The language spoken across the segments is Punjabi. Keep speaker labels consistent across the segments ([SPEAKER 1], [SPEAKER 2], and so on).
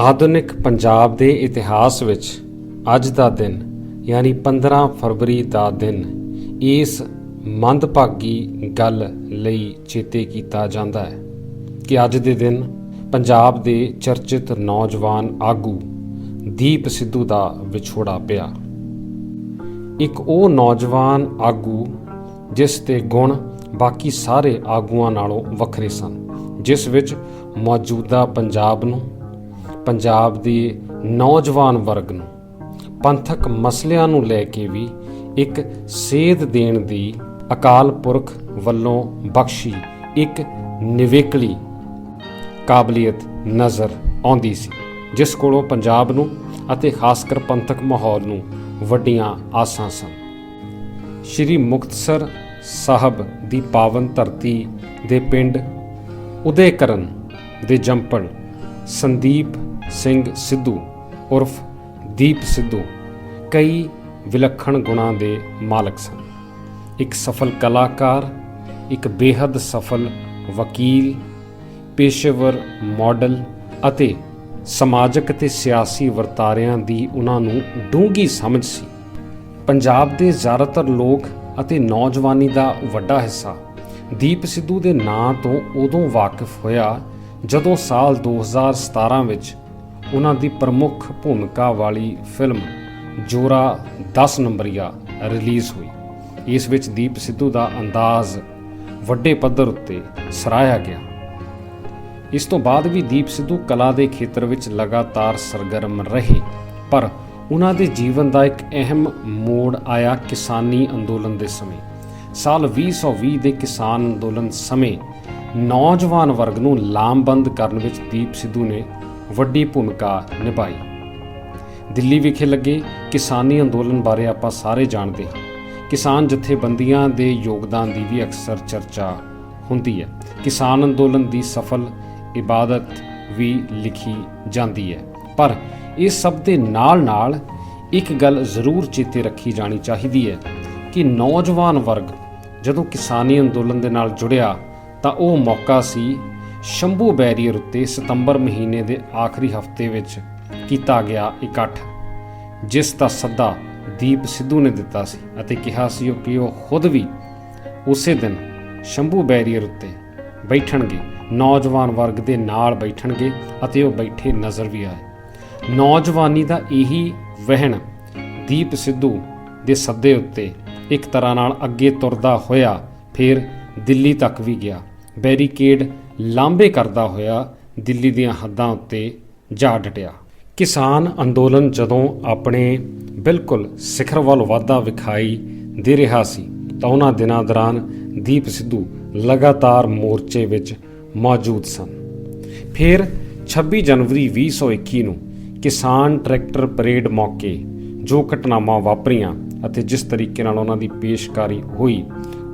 [SPEAKER 1] ਆਧੁਨਿਕ ਪੰਜਾਬ ਦੇ ਇਤਿਹਾਸ ਵਿੱਚ ਅੱਜ ਦਾ ਦਿਨ, ਯਾਨੀ 15 ਫਰਵਰੀ ਦਾ ਦਿਨ, ਇਸ ਮੰਦਭਾਗੀ ਗੱਲ ਲਈ ਚੇਤੇ ਕੀਤਾ ਜਾਂਦਾ ਹੈ ਕਿ ਅੱਜ ਦੇ ਦਿਨ ਪੰਜਾਬ ਦੇ ਚਰਚਿਤ ਨੌਜਵਾਨ ਆਗੂ ਦੀਪ ਸਿੱਧੂ ਦਾ ਵਿਛੋੜਾ ਪਿਆ। ਇੱਕ ਉਹ ਨੌਜਵਾਨ ਆਗੂ ਜਿਸ ਦੇ ਗੁਣ ਬਾਕੀ ਸਾਰੇ ਆਗੂਆਂ ਨਾਲੋਂ ਵੱਖਰੇ ਸਨ, ਜਿਸ ਵਿੱਚ ਮੌਜੂਦਾ ਪੰਜਾਬ ਨੂੰ ਪੰਜਾਬ ਦੇ ਨੌਜਵਾਨ ਵਰਗ ਨੂੰ, ਪੰਥਕ ਮਸਲਿਆਂ ਨੂੰ ਲੈ ਕੇ ਵੀ ਇੱਕ ਸੇਧ ਦੇਣ ਦੀ ਅਕਾਲ ਪੁਰਖ ਵੱਲੋਂ ਬਖਸ਼ੀ ਇੱਕ ਨਿਵੇਕਲੀ ਕਾਬਲੀਅਤ ਨਜ਼ਰ ਆਉਂਦੀ ਸੀ, ਜਿਸ ਕੋਲੋਂ ਪੰਜਾਬ ਨੂੰ ਅਤੇ ਖਾਸ ਕਰ ਪੰਥਕ ਮਾਹੌਲ ਨੂੰ ਵੱਡੀਆਂ ਆਸਾਂ ਸਨ। ਸ਼੍ਰੀ ਮੁਕਤਸਰ ਸਾਹਿਬ ਦੀ ਪਾਵਨ ਧਰਤੀ ਦੇ ਪਿੰਡ ਉਦੇਕਰਨ ਦੇ ਜੰਪਲ ਸੰਦੀਪ ਸਿੰਘ ਸਿੱਧੂ ਉਰਫ ਦੀਪ ਸਿੱਧੂ, ਕਈ ਵਿਲੱਖਣ ਗੁਣਾਂ ਦੇ ਮਾਲਕ ਸਨ। ਇੱਕ ਸਫਲ ਕਲਾਕਾਰ, ਇੱਕ ਬੇਹੱਦ ਸਫਲ ਵਕੀਲ, ਪੇਸ਼ੇਵਰ ਮਾਡਲ ਅਤੇ ਸਮਾਜਿਕ ਅਤੇ ਸਿਆਸੀ ਵਰਤਾਰਿਆਂ ਦੀ ਉਹਨਾਂ ਨੂੰ ਡੂੰਘੀ ਸਮਝ ਸੀ। ਪੰਜਾਬ ਦੇ ਜ਼ਿਆਦਾਤਰ ਲੋਕ ਅਤੇ ਨੌਜਵਾਨੀ ਦਾ ਵੱਡਾ ਹਿੱਸਾ ਦੀਪ ਸਿੱਧੂ ਦੇ ਨਾਂ ਤੋਂ ਉਦੋਂ ਵਾਕਿਫ ਹੋਇਆ ਜਦੋਂ ਸਾਲ 2017 ਵਿੱਚ ਉਹਨਾਂ ਦੀ ਪ੍ਰਮੁੱਖ ਭੂਮਿਕਾ ਵਾਲੀ ਫਿਲਮ ਜੋਰਾ 10 ਨੰਬਰੀਆ ਰਿਲੀਜ਼ ਹੋਈ। ਇਸ ਵਿੱਚ ਦੀਪ ਸਿੱਧੂ ਦਾ ਅੰਦਾਜ਼ ਵੱਡੇ ਪੱਧਰ ਉੱਤੇ ਸਰਾਇਆ ਗਿਆ। ਇਸ ਤੋਂ ਬਾਅਦ ਵੀ ਦੀਪ ਸਿੱਧੂ ਕਲਾ ਦੇ ਖੇਤਰ ਵਿੱਚ ਲਗਾਤਾਰ ਸਰਗਰਮ ਰਹੇ, ਪਰ ਉਹਨਾਂ ਦੇ ਜੀਵਨ ਦਾ ਇੱਕ ਅਹਿਮ ਮੋੜ ਆਇਆ ਕਿਸਾਨੀ ਅੰਦੋਲਨ ਦੇ ਸਮੇਂ। ਸਾਲ 2020 ਦੇ ਕਿਸਾਨ ਅੰਦੋਲਨ ਸਮੇਂ ਨੌਜਵਾਨ ਵਰਗ ਨੂੰ ਲਾਮਬੰਦ ਕਰਨ ਵਿੱਚ ਦੀਪ ਸਿੱਧੂ ਨੇ ਵੱਡੀ ਭੂਮਿਕਾ ਨਿਭਾਈ। ਦਿੱਲੀ ਵਿਖੇ ਲੱਗੇ ਕਿਸਾਨੀ ਅੰਦੋਲਨ ਬਾਰੇ ਆਪਾਂ ਸਾਰੇ ਜਾਣਦੇ ਹਾਂ। ਕਿਸਾਨ ਜਥੇਬੰਦੀਆਂ ਦੇ ਯੋਗਦਾਨ ਦੀ ਵੀ ਅਕਸਰ ਚਰਚਾ ਹੁੰਦੀ ਹੈ। ਕਿਸਾਨ ਅੰਦੋਲਨ ਦੀ ਸਫਲ ਇਬਾਦਤ ਵੀ ਲਿਖੀ ਜਾਂਦੀ ਹੈ। ਪਰ ਇਸ ਸਭ ਦੇ ਨਾਲ-ਨਾਲ ਇੱਕ ਗੱਲ ਜ਼ਰੂਰ ਚੇਤੇ ਰੱਖੀ ਜਾਣੀ ਚਾਹੀਦੀ ਹੈ ਕਿ ਨੌਜਵਾਨ ਵਰਗ ਜਦੋਂ ਕਿਸਾਨੀ ਅੰਦੋਲਨ ਦੇ ਨਾਲ ਜੁੜਿਆ ਤਾਂ ਉਹ ਮੌਕਾ ਸੀ ਸ਼ੰਭੂ ਬੈਰੀਅਰ ਉੱਤੇ ਸਤੰਬਰ ਮਹੀਨੇ ਦੇ ਆਖਰੀ ਹਫ਼ਤੇ ਵਿੱਚ ਕੀਤਾ ਗਿਆ ਇਕੱਠ, ਜਿਸ ਦਾ ਸੱਦਾ ਦੀਪ ਸਿੱਧੂ ਨੇ ਦਿੱਤਾ ਸੀ ਅਤੇ ਕਿਹਾ ਸੀ ਉਹ ਕਿ ਉਹ ਖੁਦ ਵੀ ਉਸੇ ਦਿਨ ਸ਼ੰਭੂ ਬੈਰੀਅਰ ਉੱਤੇ ਬੈਠਣਗੇ। ਨੌਜਵਾਨ ਵਰਗ ਦੇ ਨਾਲ ਬੈਠਣਗੇ ਅਤੇ ਉਹ ਬੈਠੇ ਨਜ਼ਰ ਵੀ ਆਏ। ਨੌਜਵਾਨੀ ਦਾ ਇਹੀ ਵਹਿਣ ਦੀਪ ਸਿੱਧੂ ਦੇ ਸੱਦੇ ਉੱਤੇ ਇੱਕ ਤਰ੍ਹਾਂ ਨਾਲ ਅੱਗੇ ਤੁਰਦਾ ਹੋਇਆ ਫਿਰ ਦਿੱਲੀ ਤੱਕ ਵੀ ਗਿਆ। ਬੈਰੀਕੇਡ ਲਾਂਭੇ ਕਰਦਾ ਹੋਇਆ ਦਿੱਲੀ ਦੀਆਂ ਹੱਦਾਂ ਉੱਤੇ ਜਾ ਡਟਿਆ। ਕਿਸਾਨ ਅੰਦੋਲਨ ਜਦੋਂ ਆਪਣੇ ਬਿਲਕੁਲ ਸਿਖਰ ਵੱਲ ਵਾਧਾ ਵਿਖਾਈ ਦੇ ਰਿਹਾ ਸੀ, ਤਾਂ ਉਹਨਾਂ ਦਿਨਾਂ ਦੌਰਾਨ ਦੀਪ ਸਿੱਧੂ ਲਗਾਤਾਰ ਮੋਰਚੇ ਵਿੱਚ ਮੌਜੂਦ ਸਨ। ਫਿਰ 26 ਜਨਵਰੀ 2021 ਨੂੰ ਕਿਸਾਨ ਟਰੈਕਟਰ ਪਰੇਡ ਮੌਕੇ ਜੋ ਘਟਨਾਵਾਂ ਵਾਪਰੀਆਂ ਅਤੇ ਜਿਸ ਤਰੀਕੇ ਨਾਲ ਉਹਨਾਂ ਦੀ ਪੇਸ਼ਕਾਰੀ ਹੋਈ,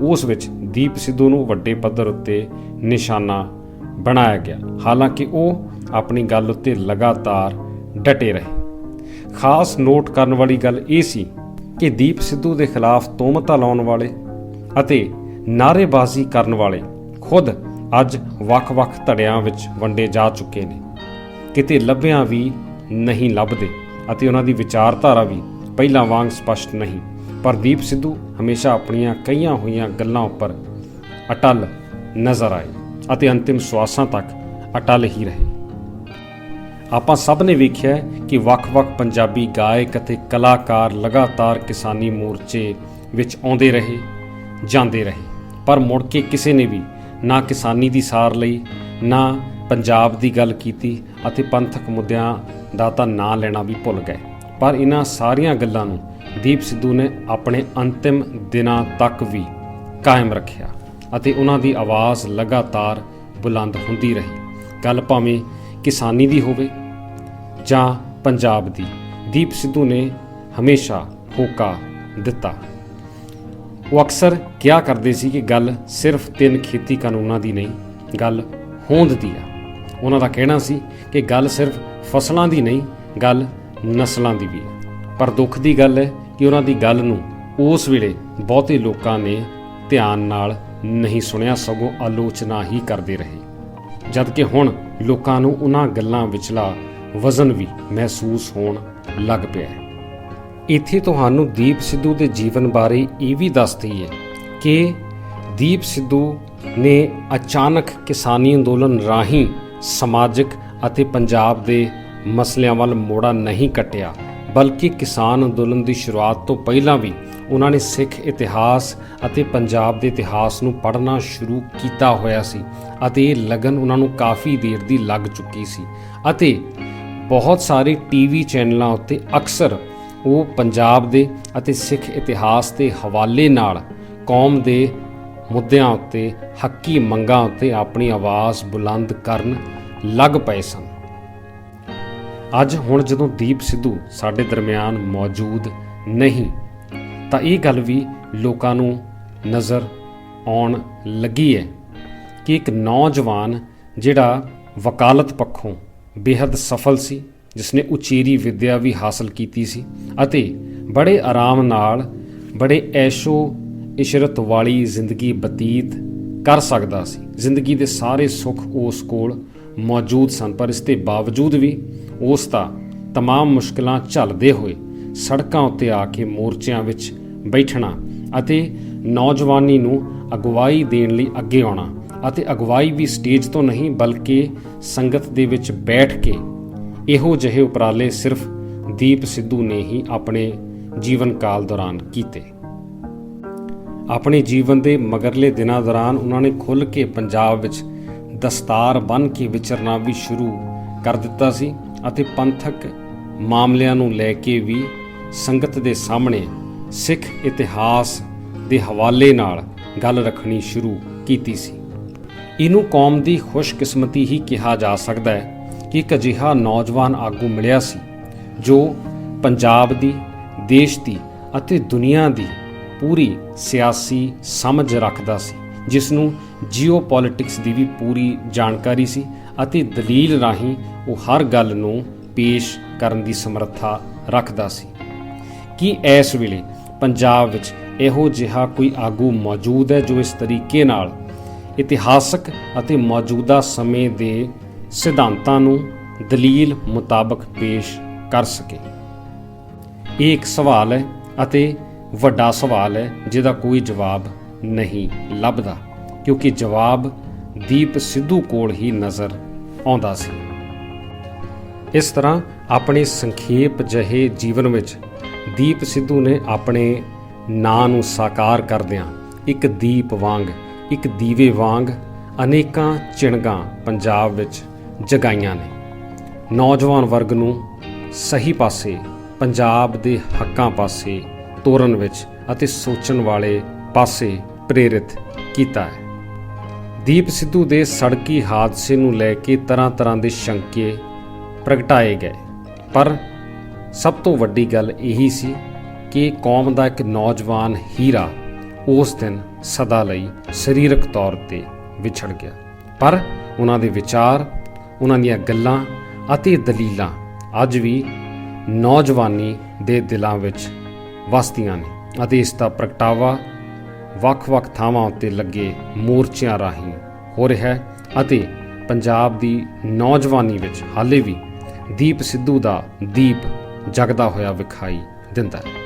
[SPEAKER 1] ਉਸ ਵਿੱਚ ਦੀਪ ਸਿੱਧੂ ਨੂੰ ਵੱਡੇ ਪੱਧਰ ਉੱਤੇ ਨਿਸ਼ਾਨਾ ਬਣਾਇਆ ਗਿਆ। ਹਾਲਾਂਕਿ ਉਹ ਆਪਣੀ ਗੱਲ ਉੱਤੇ ਲਗਾਤਾਰ ਡਟੇ ਰਹੇ। ਖਾਸ ਨੋਟ ਕਰਨ ਵਾਲੀ ਗੱਲ ਇਹ ਸੀ ਕਿ ਦੀਪ ਸਿੱਧੂ ਦੇ ਖਿਲਾਫ ਤੋਮਤਾਂ ਲਾਉਣ ਵਾਲੇ ਅਤੇ ਨਾਅਰੇਬਾਜ਼ੀ ਕਰਨ ਵਾਲੇ ਖੁਦ ਅੱਜ ਵੱਖ-ਵੱਖ ਧੜਿਆਂ ਵਿੱਚ ਵੰਡੇ ਜਾ ਚੁੱਕੇ ਨੇ। ਕਿਤੇ ਲੱਭਿਆਂ ਵੀ ਨਹੀਂ ਲੱਭਦੇ ਅਤੇ ਉਹਨਾਂ ਦੀ ਵਿਚਾਰਧਾਰਾ ਵੀ ਪਹਿਲਾਂ ਵਾਂਗ ਸਪਸ਼ਟ ਨਹੀਂ। ਪਰ ਦੀਪ ਸਿੱਧੂ ਹਮੇਸ਼ਾ ਆਪਣੀਆਂ ਕਈਆਂ ਹੋਈਆਂ ਗੱਲਾਂ ਉੱਪਰ ਅਟਲ ਨਜ਼ਰ ਆਏ ਅਤੇ ਅੰਤਿਮ ਸਵਾਸਾਂ ਤੱਕ ਅਟਲ ਹੀ ਰਹੇ। ਆਪਾਂ ਸਭ ਨੇ ਵੇਖਿਆ ਕਿ ਵੱਖ-ਵੱਖ ਪੰਜਾਬੀ ਗਾਇਕ ਅਤੇ ਕਲਾਕਾਰ ਲਗਾਤਾਰ ਕਿਸਾਨੀ ਮੋਰਚੇ ਵਿੱਚ ਆਉਂਦੇ ਰਹੇ, ਜਾਂਦੇ ਰਹੇ, ਪਰ ਮੁੜ ਕੇ ਕਿਸੇ ਨੇ ਵੀ ਨਾ ਕਿਸਾਨੀ ਦੀ ਸਾਰ ਲਈ, ਨਾ ਪੰਜਾਬ ਦੀ ਗੱਲ ਕੀਤੀ ਅਤੇ ਪੰਥਕ ਮੁੱਦਿਆਂ ਦਾ ਤਾਂ ਨਾਂ ਲੈਣਾ ਵੀ ਭੁੱਲ ਗਏ। ਪਰ ਇਹਨਾਂ ਸਾਰੀਆਂ ਗੱਲਾਂ ਨੂੰ ਦੀਪ ਸਿੱਧੂ ਨੇ ਆਪਣੇ ਅੰਤਿਮ ਦਿਨਾਂ ਤੱਕ ਵੀ ਕਾਇਮ ਰੱਖਿਆ ਅਤੇ ਉਹਨਾਂ ਦੀ ਆਵਾਜ਼ ਲਗਾਤਾਰ ਬੁਲੰਦ ਹੁੰਦੀ ਰਹੀ। ਗੱਲ ਭਾਵੇਂ ਕਿਸਾਨੀ ਦੀ ਹੋਵੇ ਜਾਂ ਪੰਜਾਬ ਦੀ, ਦੀਪ ਸਿੱਧੂ ਨੇ ਹਮੇਸ਼ਾ ਹੋਕਾ ਦਿੱਤਾ। ਉਹ ਅਕਸਰ ਕਿਹਾ ਕਰਦੇ ਸੀ ਕਿ ਗੱਲ ਸਿਰਫ ਤਿੰਨ ਖੇਤੀ ਕਾਨੂੰਨਾਂ ਦੀ ਨਹੀਂ, ਗੱਲ ਹੋਂਦ ਦੀ ਆ। ਉਹਨਾਂ ਦਾ ਕਹਿਣਾ ਸੀ ਕਿ ਗੱਲ ਸਿਰਫ ਫਸਲਾਂ ਦੀ ਨਹੀਂ, ਗੱਲ ਨਸਲਾਂ ਦੀ ਵੀ ਹੈ ਪਰ ਦੁੱਖ ਦੀ ਗੱਲ ਹੈ ਕਿ ਉਹਨਾਂ ਦੀ ਗੱਲ ਨੂੰ ਉਸ ਵੇਲੇ ਬਹੁਤੇ ਲੋਕਾਂ ਨੇ ਧਿਆਨ ਨਾਲ ਨਹੀਂ ਸੁਣਿਆ, ਸਗੋਂ ਆਲੋਚਨਾ ਹੀ ਕਰਦੇ ਰਹੇ। ਜਦਕਿ ਹੁਣ ਲੋਕਾਂ ਨੂੰ ਉਹਨਾਂ ਗੱਲਾਂ ਵਿਚਲਾ ਵਜ਼ਨ ਵੀ ਮਹਿਸੂਸ ਹੋਣ ਲੱਗ ਪਿਆ ਹੈ। ਇੱਥੇ ਤੁਹਾਨੂੰ ਦੀਪ ਸਿੱਧੂ ਦੇ ਜੀਵਨ ਬਾਰੇ ਇਹ ਵੀ ਦੱਸਦੀ ਹੈ ਕਿ ਦੀਪ ਸਿੱਧੂ ਨੇ ਅਚਾਨਕ ਕਿਸਾਨੀ ਅੰਦੋਲਨ ਰਾਹੀਂ ਸਮਾਜਿਕ ਅਤੇ ਪੰਜਾਬ ਦੇ ਮਸਲਿਆਂ ਵੱਲ ਮੋੜਾ ਨਹੀਂ ਕੱਟਿਆ। ਬਲਕਿ ਕਿਸਾਨ ਅੰਦੋਲਨ ਦੀ ਸ਼ੁਰੂਆਤ ਤੋਂ ਪਹਿਲਾਂ ਵੀ ਉਹਨਾਂ ਨੇ ਸਿੱਖ ਇਤਿਹਾਸ ਅਤੇ ਪੰਜਾਬ ਦੇ ਇਤਿਹਾਸ ਨੂੰ ਪੜ੍ਹਨਾ ਸ਼ੁਰੂ ਕੀਤਾ ਹੋਇਆ ਸੀ ਅਤੇ ਇਹ ਲਗਨ ਉਹਨਾਂ ਨੂੰ ਕਾਫੀ ਦੇਰ ਦੀ ਲੱਗ ਚੁੱਕੀ ਸੀ ਅਤੇ ਬਹੁਤ ਸਾਰੇ ਟੀਵੀ ਚੈਨਲਾਂ ਉੱਤੇ ਅਕਸਰ ਉਹ ਪੰਜਾਬ ਦੇ ਅਤੇ ਸਿੱਖ ਇਤਿਹਾਸ ਦੇ ਹਵਾਲੇ ਨਾਲ ਕੌਮ ਦੇ ਮੁੱਦਿਆਂ ਉੱਤੇ ਹੱਕੀ ਮੰਗਾਂ ਉੱਤੇ ਆਪਣੀ ਆਵਾਜ਼ ਬੁਲੰਦ ਕਰਨ ਲੱਗ ਪਏ ਸਨ। ਅੱਜ ਹੁਣ ਜਦੋਂ ਦੀਪ ਸਿੱਧੂ ਸਾਡੇ ਦਰਮਿਆਨ ਮੌਜੂਦ ਨਹੀਂ, ਤਾਂ ਇਹ ਗੱਲ ਵੀ ਲੋਕਾਂ ਨੂੰ ਨਜ਼ਰ ਆਉਣ ਲੱਗੀ ਹੈ ਕਿ ਇੱਕ ਨੌਜਵਾਨ ਜਿਹੜਾ ਵਕਾਲਤ ਪੱਖੋਂ ਬੇहद ਸਫਲ ਸੀ, ਜਿਸਨੇ ਉਚੇਰੀ ਵਿੱਦਿਆ ਵੀ ਹਾਸਲ ਕੀਤੀ ਸੀ ਅਤੇ ਬੜੇ ਆਰਾਮ ਨਾਲ, ਬੜੇ ਐਸ਼ੋ ਇਸ਼ਰਤ ਵਾਲੀ ਜ਼ਿੰਦਗੀ ਬਤੀਤ ਕਰ ਸਕਦਾ ਸੀ। ਜ਼ਿੰਦਗੀ ਦੇ ਸਾਰੇ ਸੁੱਖ ਉਸ ਕੋਲ ਮੌਜੂਦ ਸਨ, ਪਰ ਇਸ ਦੇ ਬਾਵਜੂਦ ਵੀ ਉਸ ਦਾ तमाम ਮੁਸ਼ਕਲਾਂ ਝੱਲਦੇ ਹੋਏ ਸੜਕਾਂ ਉੱਤੇ ਆ ਕੇ ਮੋਰਚਿਆਂ ਵਿੱਚ ਬੈਠਣਾ ਅਤੇ ਨੌਜਵਾਨੀ ਨੂੰ ਅਗਵਾਈ ਦੇਣ ਲਈ ਅੱਗੇ ਆਉਣਾ ਅਤੇ ਅਗਵਾਈ ਵੀ ਸਟੇਜ ਤੋਂ ਨਹੀਂ ਬਲਕਿ ਸੰਗਤ ਦੇ ਵਿੱਚ ਬੈਠ ਕੇ ਇਹੋ ਜਿਹੇ ਉਪਰਾਲੇ ਸਿਰਫ ਦੀਪ ਸਿੱਧੂ ਨੇ ਹੀ ਆਪਣੇ ਜੀਵਨ ਕਾਲ ਦੌਰਾਨ ਕੀਤੇ ਆਪਣੇ ਜੀਵਨ ਦੇ ਮਗਰਲੇ ਦਿਨਾਂ ਦੌਰਾਨ ਉਹਨਾਂ ਨੇ ਖੁੱਲ੍ਹ ਕੇ ਪੰਜਾਬ ਵਿੱਚ ਦਸਤਾਰ ਬੰਨ੍ਹ ਕੇ ਵਿਚਰਨਾ ਵੀ ਸ਼ੁਰੂ ਕਰ ਦਿੱਤਾ ਸੀ ਅਤੇ ਪੰਥਕ ਮਾਮਲਿਆਂ ਨੂੰ ਲੈ ਕੇ ਵੀ ਸੰਗਤ ਦੇ ਸਾਹਮਣੇ ਸਿੱਖ ਇਤਿਹਾਸ ਦੇ ਹਵਾਲੇ ਨਾਲ ਗੱਲ ਰੱਖਣੀ ਸ਼ੁਰੂ ਕੀਤੀ ਸੀ। ਇਹਨੂੰ ਕੌਮ ਦੀ ਖੁਸ਼ਕਿਸਮਤੀ ਹੀ ਕਿਹਾ ਜਾ ਸਕਦਾ ਹੈ ਕਿ ਇੱਕ ਅਜਿਹਾ ਨੌਜਵਾਨ ਆਗੂ ਮਿਲਿਆ ਸੀ, ਜੋ ਪੰਜਾਬ ਦੀ, ਦੇਸ਼ ਦੀ ਅਤੇ ਦੁਨੀਆ ਦੀ ਪੂਰੀ ਸਿਆਸੀ ਸਮਝ ਰੱਖਦਾ ਸੀ ਜਿਸ ਨੂੰ ਜੀਓਪੋਲਿਟਿਕਸ ਦੀ ਵੀ ਪੂਰੀ ਜਾਣਕਾਰੀ ਸੀ ਅਤੇ ਦਲੀਲ ਰਾਹੀਂ ਉਹ ਹਰ ਗੱਲ ਨੂੰ ਪੇਸ਼ ਕਰਨ ਦੀ ਸਮਰੱਥਾ ਰੱਖਦਾ ਸੀ। ਕਿ ਇਸ ਵੇਲੇ ਪੰਜਾਬ ਵਿੱਚ ਇਹੋ ਜਿਹਾ ਕੋਈ ਆਗੂ ਮੌਜੂਦ ਹੈ ਜੋ ਇਸ ਤਰੀਕੇ ਨਾਲ ਇਤਿਹਾਸਕ ਅਤੇ ਮੌਜੂਦਾ ਸਮੇਂ ਦੇ ਸਿਧਾਂਤਾਂ ਨੂੰ ਦਲੀਲ ਮੁਤਾਬਕ ਪੇਸ਼ ਕਰ ਸਕੇ? ਇਹ ਇੱਕ ਸਵਾਲ ਹੈ ਅਤੇ ਵੱਡਾ ਸਵਾਲ ਹੈ, ਜਿਹਦਾ ਕੋਈ ਜਵਾਬ ਨਹੀਂ ਲੱਭਦਾ, ਕਿਉਂਕਿ ਜਵਾਬ ਦੀਪ ਸਿੱਧੂ ਕੋਲ ਹੀ ਨਜ਼ਰ ਆਉਂਦਾ ਸੀ। ਇਸ ਤਰ੍ਹਾਂ ਆਪਣੇ ਸੰਖੇਪ ਜਿਹੇ ਜੀਵਨ ਵਿੱਚ ਦੀਪ ਸਿੱਧੂ ਨੇ ਆਪਣੇ ਨਾਂ ਨੂੰ ਸਾਕਾਰ ਕਰਦਿਆਂ ਇੱਕ ਦੀਪ ਵਾਂਗ, ਇੱਕ ਦੀਵੇ ਵਾਂਗ ਅਨੇਕਾਂ ਚਿਣਗਾਂ ਪੰਜਾਬ ਵਿੱਚ ਜਗਾਈਆਂ ਨੇ। ਨੌਜਵਾਨ ਵਰਗ ਨੂੰ ਸਹੀ ਪਾਸੇ, ਪੰਜਾਬ ਦੇ ਹੱਕਾਂ ਪਾਸੇ ਤੋਰਨ ਵਿੱਚ ਅਤੇ ਸੋਚਣ ਵਾਲੇ ਪਾਸੇ ਪ੍ਰੇਰਿਤ ਕੀਤਾ ਹੈ। ਦੀਪ ਸਿੱਧੂ ਦੇ ਸੜਕੀ ਹਾਦਸੇ ਨੂੰ ਲੈ ਕੇ ਤਰ੍ਹਾਂ-ਤਰ੍ਹਾਂ ਦੇ ਸ਼ੰਕੇ ਪ੍ਰਗਟਾਏ ਗਏ। ਪਰ ਸਭ ਤੋਂ ਵੱਡੀ ਗੱਲ ਇਹੀ ਸੀ ਕਿ ਕੌਮ ਦਾ ਇੱਕ ਨੌਜਵਾਨ ਹੀਰਾ ਉਸ ਦਿਨ ਸਦਾ ਲਈ ਸਰੀਰਕ ਤੌਰ ਤੇ ਵਿਛੜ ਗਿਆ। ਪਰ ਉਹਨਾਂ ਦੇ ਵਿਚਾਰ, ਉਹਨਾਂ ਦੀਆਂ ਗੱਲਾਂ ਅਤੇ ਦਲੀਲਾਂ ਅੱਜ ਵੀ ਨੌਜਵਾਨੀ ਦੇ ਦਿਲਾਂ ਵਿੱਚ ਵਸਦੀਆਂ ਨੇ ਅਤੇ ਇਸ ਦਾ ਪ੍ਰਗਟਾਵਾ ਵੱਖ-ਵੱਖ ਥਾਵਾਂ ਉੱਤੇ ਲੱਗੇ ਮੋਰਚਿਆਂ ਰਾਹੀਂ ਹੋ ਰਿਹਾ ਹੈ ਅਤੇ ਪੰਜਾਬ ਦੀ ਨੌਜਵਾਨੀ ਵਿੱਚ ਹਾਲੇ ਵੀ ਦੀਪ ਸਿੱਧੂ ਦਾ ਦੀਪ ਜਗਦਾ ਹੋਇਆ ਵਿਖਾਈ ਦਿੰਦਾ ਹੈ।